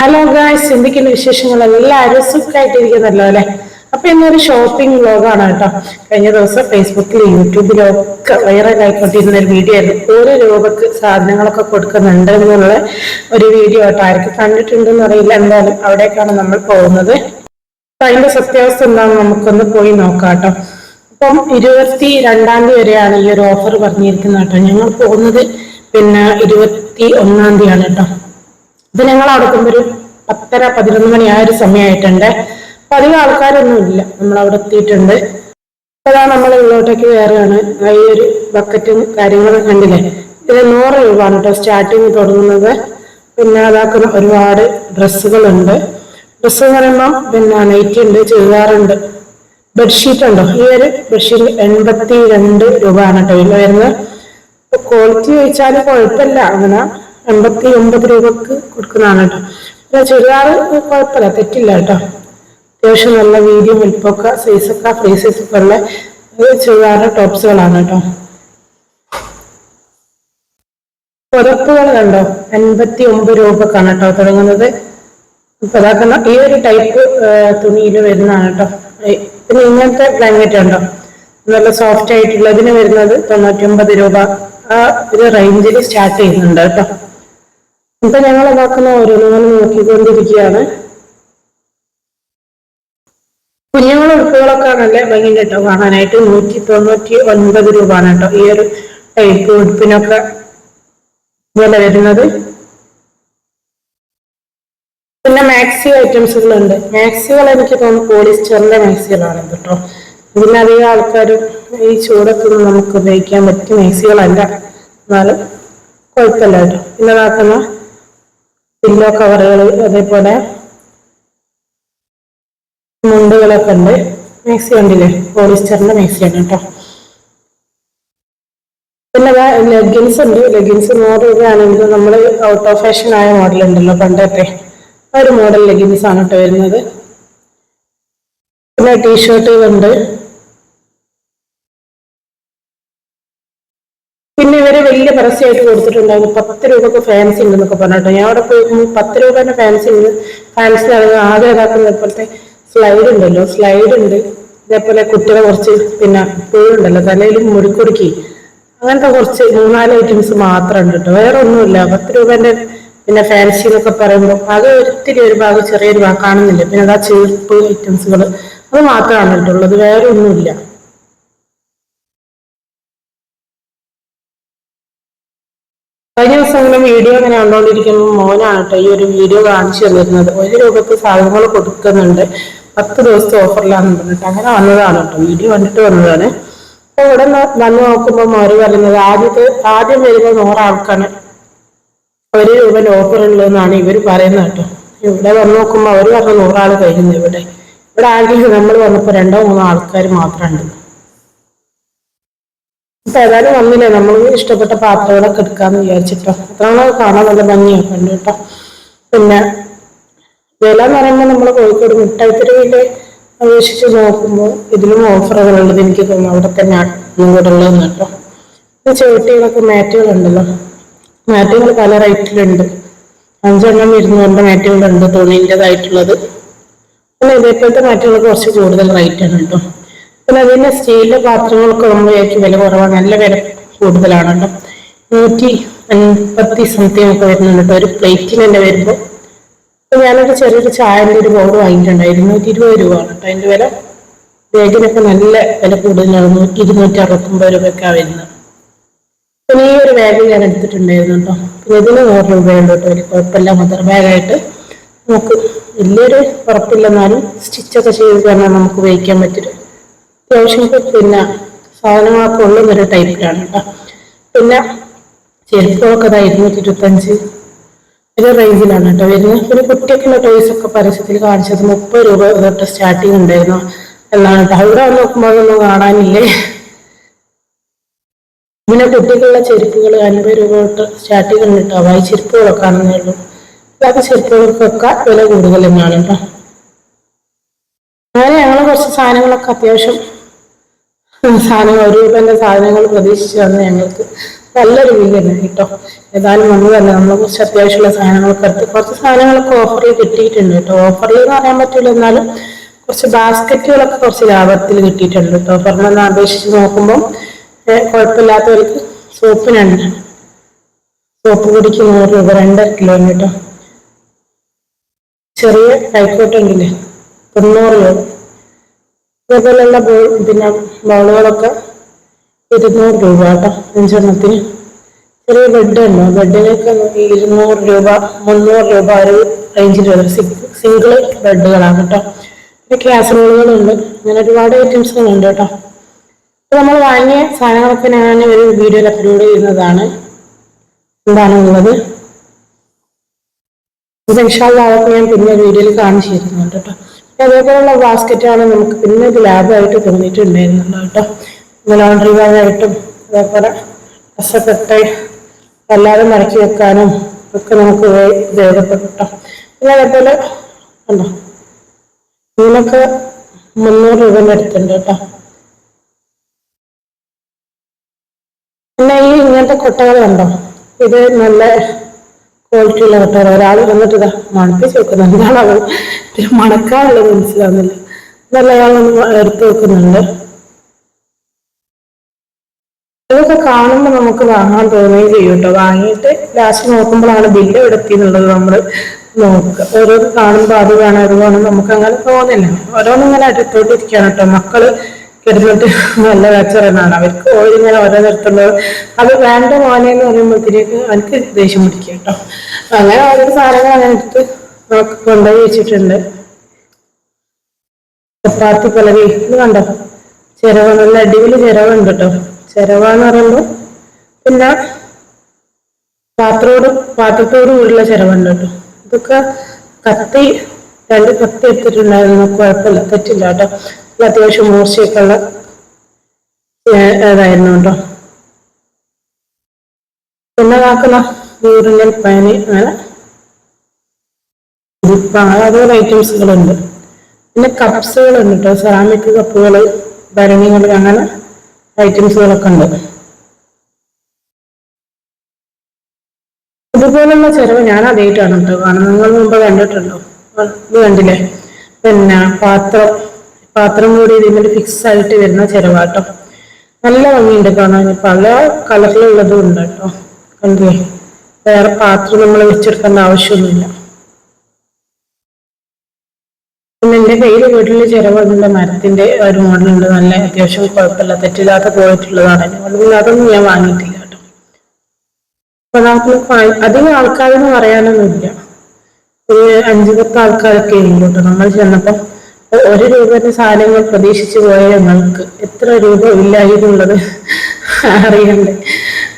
Hello guys എന്തൊക്കെയാണ് വിശേഷങ്ങൾ? എല്ലാവരും സുഖമായിട്ടിരിക്കുന്നല്ലോ അല്ലെ? അപ്പൊ ഇന്നൊരു ഷോപ്പിംഗ് വ്ലോഗാണ് കേട്ടോ. കഴിഞ്ഞ ദിവസം ഫേസ്ബുക്കിൽ യൂട്യൂബിലും ഒക്കെ വൈറൽ ആയിക്കൊണ്ടിരുന്ന ഒരു വീഡിയോ ആയിരുന്നു. ഒരു രൂപക്ക് സാധനങ്ങളൊക്കെ കൊടുക്കുന്നുണ്ട് എന്നുള്ള ഒരു വീഡിയോ കേട്ടോ ആർക്ക് കണ്ടിട്ടുണ്ടെന്ന് അറിയില്ല. എന്തായാലും അവിടേക്കാണ് നമ്മൾ പോകുന്നത്. അപ്പൊ അതിന്റെ സത്യാവസ്ഥ എന്താണെന്ന് നമുക്കൊന്ന് പോയി നോക്കാം കേട്ടോ. അപ്പം ഇരുപത്തി രണ്ടാം തീയതി വരെയാണ് ഈ ഒരു ഓഫർ പറഞ്ഞിരിക്കുന്നത് കേട്ടോ. ഞങ്ങൾ പോകുന്നത് പിന്നെ ഇരുപത്തി ഒന്നാം തീയതിയാണ് കേട്ടോ. ഇത് ഞങ്ങൾ അവിടെ ഒരു പത്തര പതിനൊന്ന് മണി ആ ഒരു സമയമായിട്ടുണ്ട് അപ്പൊ അധികം ആൾക്കാരൊന്നും ഇല്ല. നമ്മൾ അവിടെ എത്തിയിട്ടുണ്ട്. അതാ നമ്മൾ ഇങ്ങോട്ടേക്ക് കയറുകയാണ്. ഈ ഒരു ബക്കറ്റും കാര്യങ്ങളൊക്കെ കണ്ടില്ലേ? ഇത് നൂറ് രൂപയാണ് കേട്ടോ സ്റ്റാർട്ടിങ് തുടങ്ങുന്നത്. പിന്നെ അതാക്കുന്ന ഒരുപാട് ഡ്രസ്സുകളുണ്ട്. ഡ്രസ്സ് എന്ന് പറയുമ്പോൾ പിന്നെ നൈറ്റി ഉണ്ട് ചുരിദാറുണ്ട് ബെഡ്ഷീറ്റ് ഉണ്ടോ? ഈ ഒരു ബെഡ്ഷീറ്റ് എൺപത്തി രണ്ട് രൂപയാണ് കേട്ടോ വരുന്നത്. ക്വാളിറ്റി ചോദിച്ചാൽ കുഴപ്പമില്ല. അങ്ങനെ എൺപത്തി ഒമ്പത് രൂപക്ക് കൊടുക്കുന്നതാണ് കേട്ടോ. ചുരിദാർ കുഴപ്പമില്ല തെറ്റില്ല കേട്ടോ. അത്യാവശ്യം നല്ല വീഡിയോ വലിപ്പൊക്കെ സൈസൊക്കെ ഫ്രീ സൈസൊക്കെ ഉള്ള ചുരിദാറിന്റെ ടോപ്സുകളാണ് കേട്ടോ. പുതപ്പുകൾ കണ്ടോ? അൻപത്തി ഒമ്പത് രൂപക്കാണ് കേട്ടോ തുടങ്ങുന്നത്. ഇപ്പൊ അതാക്കുന്ന ഈ ഒരു ടൈപ്പ് തുണിയിൽ വരുന്നതാണ് കേട്ടോ. പിന്നെ ഇങ്ങനത്തെ ബ്ലാങ്കറ്റ് ഉണ്ടോ? നല്ല സോഫ്റ്റ് ആയിട്ടുള്ളതിന് വരുന്നത് തൊണ്ണൂറ്റി ഒമ്പത് രൂപ. ആ ഒരു റേഞ്ചിൽ സ്റ്റാർട്ട് ചെയ്യുന്നുണ്ട് കേട്ടോ. ഇപ്പൊ ഞങ്ങൾ നോക്കുന്ന ഓരോന്നും നോക്കിക്കൊണ്ടിരിക്കുകയാണ്. കുഞ്ഞുങ്ങൾ ഉടുപ്പുകളൊക്കെ നല്ല ഭംഗി കേട്ടോ. കാണാനായിട്ട് നൂറ്റി തൊണ്ണൂറ്റി ഒൻപത് രൂപ ആണ് കേട്ടോ ഈ ഒരു ടൈപ്പ് ഉടുപ്പിനൊക്കെ വില വരുന്നത്. പിന്നെ മാക്സി ഐറ്റംസുകളുണ്ട്. മാക്സികൾ എനിക്ക് തോന്നുന്നു പോളിസ്റ്ററിന്റെ മാക്സികളാണ് കേട്ടോ. ഇതിനധികം ആൾക്കാരും ഈ ചൂടൊക്കെ നമുക്ക് ഉപയോഗിക്കാൻ പറ്റിയ മാക്സികളല്ല. എന്നാലും കുഴപ്പമില്ല കേട്ടോ. പിന്നെ ഇതാക്കുന്ന പില്ലോ കവറുകൾ അതേപോലെ മുണ്ടുകളൊക്കെ ഉണ്ട്. മിക്സി ഉണ്ടല്ലേ പോളിസ്റ്ററിന്റെ മാക്സിയാണ് കേട്ടോ. പിന്നെ ലെഗിൻസ് ഉണ്ട്. ലെഗിൻസ് നൂറ് രൂപയാണെങ്കിൽ നമ്മൾ ഔട്ട് ഓഫ് ഫാഷൻ ആയ മോഡൽ ഉണ്ടല്ലോ പണ്ടത്തെ. ആ ഒരു മോഡൽ ലെഗിൻസ് ആണ് കേട്ടോ വരുന്നത്. പിന്നെ ടീഷർട്ടുകളുണ്ട് പിന്നെ ഇവർ വലിയ പരസ്യമായിട്ട് കൊടുത്തിട്ടുണ്ടായിരുന്നു. പത്ത് രൂപക്ക് ഫാൻസി ഉണ്ടെന്നൊക്കെ പറഞ്ഞിട്ടോ. ഞാൻ അവിടെ പോയി പത്ത് രൂപേന്റെ ഫാൻസി ഉണ്ട്. ഫാൻസി ആണെങ്കിൽ ആദ്യം ഇതാക്കുന്ന ഇപ്പോഴത്തെ സ്ലൈഡ് ഉണ്ടല്ലോ. സ്ലൈഡ് ഉണ്ട്. ഇതേപോലെ കുട്ടികളെ കുറച്ച് പിന്നെ പൂവുണ്ടല്ലോ തലയിൽ മുടിക്കുടുക്കി അങ്ങനത്തെ കുറച്ച് മൂന്നാൽ ഐറ്റംസ് മാത്രം ഉണ്ട് കേട്ടോ. വേറെ ഒന്നുമില്ല. പത്ത് രൂപേന്റെ പിന്നെ ഫാൻസി എന്നൊക്കെ പറയുമ്പോൾ അത് ഒത്തിരി ഒരു ഭാഗം ചെറിയൊരു ഭാഗം കാണുന്നില്ല. പിന്നെ അതാ ചെരുപ്പ് ഐറ്റംസുകൾ അത് മാത്രമാണ് കേട്ടുള്ളത് വേറെ ഒന്നുമില്ല. ദിവസം ഇങ്ങനെ വീഡിയോ ഇങ്ങനെ കണ്ടുകൊണ്ടിരിക്കുമ്പോൾ മോനാണ് കേട്ടോ ഈ ഒരു വീഡിയോ കാണിച്ചു തന്നിരുന്നത്. ഒരു രൂപക്ക് സാധനങ്ങൾ കൊടുക്കുന്നുണ്ട്. പത്ത് ദിവസത്തെ ഓഫറിലാന്ന് പറഞ്ഞിട്ട് അങ്ങനെ വന്നതാണ് കേട്ടോ. വീഡിയോ കണ്ടിട്ട് വന്നതാണ്. അപ്പൊ ഇവിടെ വന്ന് നോക്കുമ്പോൾ മോര് പറയുന്നത് ആദ്യത്തെ ആദ്യം വരുന്ന നൂറാൾക്കാണ് ഒരു രൂപ ഓഫർ ഉള്ളതെന്നാണ് ഇവർ പറയുന്നത് കേട്ടോ. ഇവിടെ വന്ന് നോക്കുമ്പോൾ അവർ പറഞ്ഞ നൂറാൾ കഴിഞ്ഞു ഇവിടെ. ഇവിടെ ആരെങ്കിലും നമ്മൾ വന്നപ്പോൾ രണ്ടോ മൂന്നോ ആൾക്കാർ മാത്രമുണ്ട് ഏതായാലും വന്നില്ലേ? നമ്മൾ ഇഷ്ടപ്പെട്ട പാത്രങ്ങളൊക്കെ എടുക്കാന്ന് വിചാരിച്ചിട്ടോ. അത്രയാണ് കാണാൻ നല്ല ഭംഗിയാണ് കണ്ടു കേട്ടോ. പിന്നെ വില എന്ന് പറയുമ്പോൾ നമ്മൾ കോഴിക്കോട് മിഠായിത്തെരുവിലെ അപേക്ഷിച്ച് നോക്കുമ്പോൾ ഇതിലും ഓഫറുകളുള്ളത് എനിക്ക് തോന്നുന്നു അവിടെ തന്നെ ഒന്നും കൂടെ ഉള്ളതെന്ന് കേട്ടോ. ഇത് ചെവിട്ടികളൊക്കെ മാറ്റുകളുണ്ടല്ലോ. മാറ്റുകൾ പല റേറ്റിലുണ്ട്. അഞ്ചെണ്ണം ഇരുന്നൂറിന്റെ മാറ്റുകളുണ്ട് തുണീന്റെതായിട്ടുള്ളത് പിന്നെ ഇതേപോലത്തെ മാറ്റുകൾ കുറച്ച് കൂടുതൽ റേറ്റാണ് കേട്ടോ. പിന്നെ അതിന്റെ സ്റ്റീലിന്റെ പാത്രങ്ങൾക്ക് നമ്മളേക്ക് വില കുറവാണ്. നല്ല വില കൂടുതലാണ് കേട്ടോ നൂറ്റി അൻപത്തി സംതിങ് ഒക്കെ വരുന്നുണ്ട് ഒരു പ്ലേറ്റിന് തന്നെ വരുമ്പോൾ. അപ്പൊ ഞാനൊരു ചെറിയൊരു ചായന്റെ ഒരു ബോർഡ് വാങ്ങിയിട്ടുണ്ട് ഇരുന്നൂറ്റി ഇരുപത് രൂപ ആണ് കേട്ടോ. അതിന്റെ വില ബാഗിനൊക്കെ നല്ല വില കൂടുതലാണ്. നൂറ്റി ഇരുന്നൂറ്റി അറുപത്തൊമ്പത് രൂപയൊക്കെയാണ് വരുന്നത്. പിന്നെ ഈ ഒരു ബാഗ് ഞാൻ എടുത്തിട്ടുണ്ടായിരുന്നു കേട്ടോ. പിന്നെ ഇതിന് നൂറ് രൂപയുണ്ട് കേട്ടോ. ഒരു കുഴപ്പമില്ല. മദർ ബാഗായിട്ട് നമുക്ക് വലിയൊരു ഉറപ്പില്ലെന്നാലും സ്റ്റിച്ചൊക്കെ ചെയ്ത് തന്നെ നമുക്ക് ഉപയോഗിക്കാൻ പറ്റും അത്യാവശ്യം പിന്നെ സാധനങ്ങളൊക്കെ ഉള്ളൊരു ടൈപ്പിലാണ് കേട്ടോ പിന്നെ ചെരുപ്പുകളൊക്കെ അതാ ഇരുന്നൂറ്റി ഇരുപത്തഞ്ച്. ഒരു റേഞ്ചിലാണ് കേട്ടോ വരുന്നത്. ഒരു കുട്ടിയൊക്കെയുള്ള ടോയ്സ് ഒക്കെ പരസ്യത്തിൽ കാണിച്ചത് മുപ്പത് രൂപ തൊട്ട് സ്റ്റാർട്ടിങ് ഉണ്ടായിരുന്നു. എന്നാണ് കേട്ടോ അവിടെ നോക്കുമ്പോൾ അതൊന്നും കാണാനില്ലേ? പിന്നെ കുട്ടികളുടെ ചെരുപ്പുകൾ അൻപത് രൂപ തൊട്ട് സ്റ്റാർട്ടിങ് ഉണ്ട് കേട്ടോ വായി ചെരുപ്പുകളൊക്കെ ആണെന്നേ ഉള്ളൂ. അല്ലാത്ത ചെരുപ്പുകൾക്കൊക്കെ വില കൂടുതൽ തന്നെയാണ് കേട്ടോ അങ്ങനെ ഞങ്ങൾ കുറച്ച് സാധനങ്ങളൊക്കെ അത്യാവശ്യം സാധനങ്ങൾ ഒരു രൂപന്റെ സാധനങ്ങൾ പ്രതീക്ഷിച്ചു തന്ന ഞങ്ങൾക്ക്. നല്ലൊരു വീട് തന്നെ കേട്ടോ. ഏതായാലും വന്നു തന്നെ നമ്മളെ കുറച്ച് അത്യാവശ്യമുള്ള സാധനങ്ങളൊക്കെ എടുത്ത് കുറച്ച് സാധനങ്ങളൊക്കെ ഓഫറിൽ കിട്ടിയിട്ടുണ്ട് കേട്ടോ. ഓഫറിൽ എന്ന് പറയാൻ പറ്റില്ല എന്നാലും കുറച്ച് ബാസ്ക്കറ്റുകളൊക്കെ കുറച്ച് ലാഭത്തിൽ കിട്ടിയിട്ടുണ്ട് കേട്ടോ. ഓഫറിനൊന്ന് അപേക്ഷിച്ച് നോക്കുമ്പോൾ കുഴപ്പമില്ലാത്തവർക്ക് സോപ്പിനുണ്ട് സോപ്പ് പൊടിക്ക് നൂറ് രൂപ രണ്ടര കിലോ കേട്ടോ. ചെറിയ കൈക്കോട്ടുണ്ടല്ലേ തൊണ്ണൂറ് രൂപ. ഇതേപോലെയുള്ള പിന്നെ ബോളുകളൊക്കെ ഇരുന്നൂറ് രൂപ കേട്ടോ അഞ്ചെണ്ണത്തിന്. ചെറിയ ബെഡ് ഉണ്ടോ ബെഡിനൊക്കെ ഇരുന്നൂറ് രൂപ മുന്നൂറ് രൂപ ഒരു റേഞ്ചിൽ വരും. സിംഗിൾ ബെഡുകളാണ് കേട്ടോ. പിന്നെ കാസറോളുകളുണ്ട് അങ്ങനെ ഒരുപാട് ഉണ്ട് കേട്ടോ. അപ്പോൾ നമ്മൾ വാങ്ങിയ സാധനങ്ങളൊക്കെ ഞാൻ ഒരു വീഡിയോയിൽ അപ്ലോഡ് ചെയ്യുന്നതാണ്. എന്താണുള്ളത്? ഇത് ഇൻഷാല്ലാതൊക്കെ ഞാൻ പിന്നെ വീഡിയോയിൽ കാണിച്ചു തരുന്നുണ്ട് കേട്ടോ. അതേപോലെയുള്ള ബാസ്ക്കറ്റാണ് നമുക്ക് പിന്നെ ലാഭമായിട്ട് തോന്നിയിട്ടുണ്ടായിരുന്നുള്ളൂ കേട്ടോ. ലോണ്ടറി ബാഗായിട്ടും അതേപോലെ കഷ്ടപ്പെട്ട് എല്ലാവരും മടക്കി വെക്കാനും ഒക്കെ നമുക്ക് ഉപയോഗപ്പെട്ടു പിന്നെ അതേപോലെ ഉണ്ടോ? ഇതിനൊക്കെ മുന്നൂറ് രൂപ അടുത്തുണ്ട് കേട്ടോ. പിന്നെ ഈ ഇങ്ങനത്തെ കൊട്ടകളുണ്ടോ ഇത് നല്ല ക്വാളിറ്റി ഉള്ള ഒരാൾ വന്നിട്ട് ഇതാ മണപ്പിച്ച് വെക്കുന്നു എന്താണ് ഇതിൽ മണക്കാനുള്ളത് മനസ്സിലാവുന്നില്ല. നല്ല അയാളൊന്ന് എടുത്തു വെക്കുന്നുണ്ട്. ഇതൊക്കെ കാണുമ്പോൾ നമുക്ക് വാങ്ങാൻ തോന്നുകയും ചെയ്യും കേട്ടോ. വാങ്ങിയിട്ട് ലാസ്റ്റ് നോക്കുമ്പോഴാണ് ബില്ല് എടുത്തി എന്നുള്ളത് നമ്മൾ നോക്കുക. ഓരോന്ന് കാണുമ്പോൾ അത് വേണം അത് വേണം നമുക്ക് അങ്ങനെ തോന്നില്ല ഓരോന്നും ഇങ്ങനെ അടുത്തോണ്ടിരിക്കുകയാണ് കേട്ടോ. മക്കൾ കിടന്നിട്ട് നല്ല കച്ചറന്നാണ് അവർക്ക് ഓരിങ്ങനെ ഓരോ നിർത്തുന്നത്. അത് വേണ്ട മോനെ എന്ന് പറയുമ്പോഴത്തേക്ക് എനിക്ക് ദേഷ്യം പിടിക്കുക കേട്ടോ. അങ്ങനെ ഓരോ സാധനങ്ങൾ അങ്ങനെ എടുത്ത് കൊണ്ടുപോയി വെച്ചിട്ടുണ്ട്. ചപ്പാത്തി പലകി ഇത് കണ്ടോ? ചിരവ നല്ല അടിപൊളി ചിരവുണ്ട് കേട്ടോ. ചിരവ എന്ന് പറയുമ്പോൾ പിന്നെ പാത്രത്തോട് പാത്രത്തോട് കൂടിയുള്ള ചിരവുണ്ട് കേട്ടോ. ഇതൊക്കെ കത്തി രണ്ട് കത്തി എടുത്തിട്ടുണ്ടായിരുന്നു. കുഴപ്പമില്ല. തെറ്റില്ല കേട്ടോ. അത്യാവശ്യം മൂർച്ചയൊക്കെ ഉള്ള ഏതായിരുന്നു കേട്ടോ. പിന്നെ കാക്കുന്ന യൂറിനൽ പാന് അങ്ങനെ അതുപോലെ ഐറ്റംസുകളുണ്ട്. പിന്നെ കപ്സുകളുണ്ട് കേട്ടോ സെറാമിക് കപ്പുകൾ ഭരണികൾ അങ്ങനെ ഐറ്റംസുകളൊക്കെ ഉണ്ട്. ഇതുപോലുള്ള ചെലവ് ഞാൻ ആദ്യമായിട്ടാണ് കേട്ടോ കാരണം നിങ്ങൾ മുമ്പ് കണ്ടിട്ടുണ്ടോ? ഇത് കണ്ടില്ലേ? പിന്നെ പാത്രം പാത്രം കൂടി ഇതിന്റെ ഫിക്സ് ആയിട്ട് വരുന്ന ചെലവാട്ടോ നല്ല ഭംഗിയുണ്ട് കാണാൻ. പല കളറിലുള്ളതും ഉണ്ട് കേട്ടോ. കണ്ടില്ലേ? വേറെ പാത്രം നമ്മൾ വെച്ചെടുക്കേണ്ട ആവശ്യമൊന്നുമില്ല. പിന്നെ എന്റെ കയ്യിൽ വീട്ടിൽ ചിലവുള്ള മരത്തിന്റെ ഒരു മോഡലുണ്ട് നല്ല അത്യാവശ്യം കുഴപ്പമില്ല. തെറ്റില്ലാത്ത പോയിട്ടുള്ളതാണ് അതുകൊണ്ട് അതൊന്നും ഞാൻ വാങ്ങിയിട്ടില്ല കേട്ടോ. അപ്പൊ നമുക്ക് അധികം ആൾക്കാരെന്ന് പറയാനൊന്നുമില്ല. ഒരു അഞ്ചു പത്ത് ആൾക്കാരൊക്കെ ഉള്ളൂ കേട്ടോ. നമ്മൾ ചെന്നപ്പോ ഒരു രൂപയുടെ സാധനങ്ങൾ പ്രതീക്ഷിച്ചു പോയ ഞങ്ങൾക്ക് എത്ര രൂപ ഇല്ലായിരുന്നുള്ളത് അറിയണ്ടേ?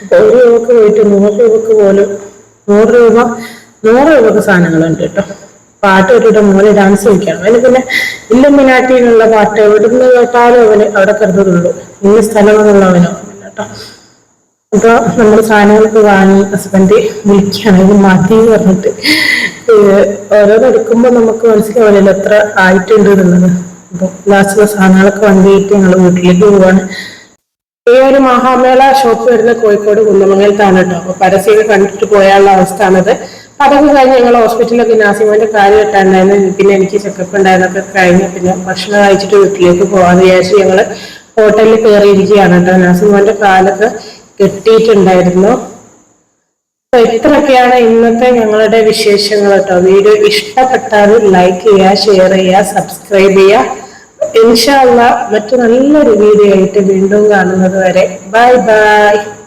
അപ്പൊ ഒരു രൂപക്ക് പോയിട്ട് നൂറ് രൂപക്ക് പോലും നൂറ് രൂപ നൂറ് രൂപക്ക് സാധനങ്ങളുണ്ട് കേട്ടോ. പാട്ട് കേട്ടിട്ട് മോനെ ഡാൻസ് കളിക്കണം. അതിന് പിന്നെ ഇല്ലുമിനാട്ടിയിലുള്ള പാട്ട് എവിടുന്ന് കേട്ടാലും അവന് അവിടെ കരുതുള്ളൂ ഇന്ന സ്ഥലമെന്നുള്ളവനോ കേട്ടോ. അപ്പൊ നമ്മൾ സാധനങ്ങളൊക്കെ വാങ്ങി ഹസ്ബൻഡ് വിളിക്കുകയാണെങ്കിൽ മതി എന്ന് പറഞ്ഞിട്ട്. ഓരോന്ന് എടുക്കുമ്പോ നമുക്ക് മനസ്സിലാവില്ലല്ലോ എത്ര ആയിട്ടുണ്ട് എന്നുള്ളത്. അപ്പൊ ലാസ്റ്റ് സാധനങ്ങളൊക്കെ വണ്ടിയിട്ട് ഞങ്ങൾ വീട്ടിലേക്ക് പോവാണ്. ഈ ഒരു മഹാമേള ഷോപ്പ് വരുന്ന കോഴിക്കോട് കുന്നമംഗലത്താണ് കേട്ടോ അപ്പൊ പരസ്യം കണ്ടിട്ട് പോയാനുള്ള അവസ്ഥ ആണത് അതൊക്കെ കഴിഞ്ഞ് ഞങ്ങൾ ഹോസ്പിറ്റലിലൊക്കെ നാസിമോന്റെ കാര്യം കിട്ടാണ്ടായിരുന്നു. പിന്നെ എനിക്ക് ചെക്കപ്പ് ഉണ്ടായിരുന്നൊക്കെ കഴിഞ്ഞ് പിന്നെ ഭക്ഷണം കഴിച്ചിട്ട് വീട്ടിലേക്ക് പോവാന്ന് വിചാരിച്ചു ഞങ്ങൾ ഹോട്ടലിൽ കയറിയിരിക്കുകയാണ് കേട്ടോ നാസിമോന്റെ കാലൊക്കെ കെട്ടിയിട്ടുണ്ടായിരുന്നു. അപ്പൊ ഇത്രയൊക്കെയാണ് ഇന്നത്തെ ഞങ്ങളുടെ വിശേഷങ്ങൾ കേട്ടോ. വീഡിയോ ഇഷ്ടപ്പെട്ടാൽ ലൈക്ക് ചെയ്യുക ഷെയർ ചെയ്യുക സബ്സ്ക്രൈബ് ചെയ്യുക. ഇൻഷാല്ല മറ്റു നല്ലൊരു വീഡിയോ ആയിട്ട് വീണ്ടും കാണുന്നത് വരെ. Bye bye